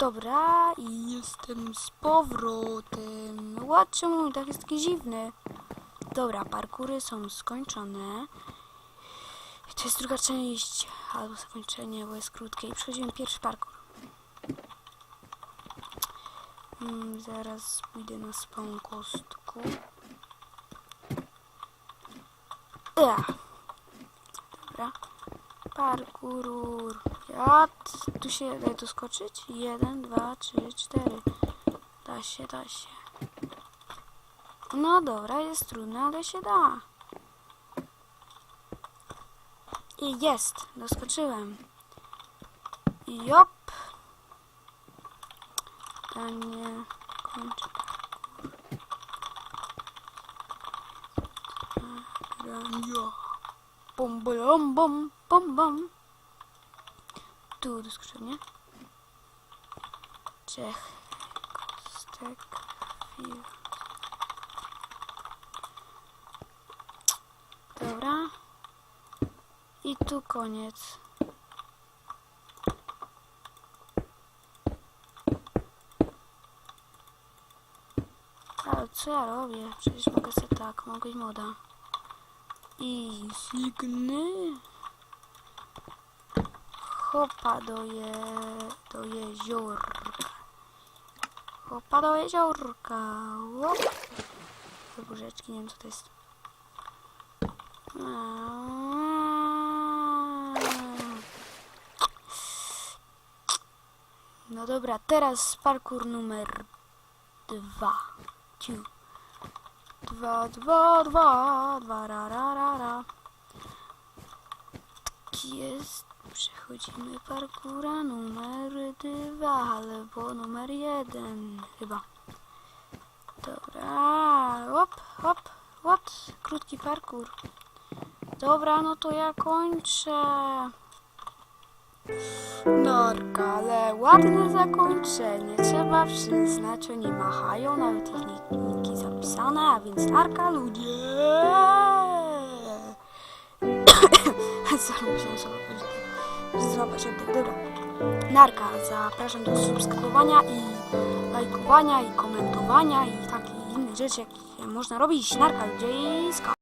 Dobra, i jestem z powrotem. Czemu mi tak jest taki dziwny? Dobra, parkury są skończone. To jest druga część, albo zakończenie, bo jest krótkie. I przechodzimy pierwszy parkur. Mm, zaraz pójdę na spawn kostku. Ea. Dobra. Parkurur. T- tu się da tu skoczyć? Jeden, dwa, trzy, cztery. Da się, da się. No dobra, jest trudne, ale się da. I jest, doskoczyłem. Jop. Danie, kończę. Grania. Bom, bom, bom, bom, bom. Tu doskoczenie. Czech. Kostek. Chwil. Dobra. I tu koniec. Ale co ja robię? Przecież mogę sobie tak, mogę i moda. I signy. Hopa do, je, do jeziorka. Hopa do jeziorka. Łop. Te burzeczki, nie wiem co to jest. No dobra, teraz parkour numer dwa. Ciu. Dwa, dwa, dwa, dwa, ra, ra, ra, ra. Tak jest. Przechodzimy parkura numer dwa, albo numer jeden, chyba. Dobra, hop, hop, hop, krótki parkour. Dobra, no to ja kończę. Norka, ale ładne zakończenie. Trzeba przyznać, oni machają, nawet ich niki zapisane, a więc narka ludzie. Co musiałem sobie? Oddech, dobra. Narka, zapraszam do subskrybowania i lajkowania i komentowania i takich innych rzeczy, jakie można robić. Narka ska.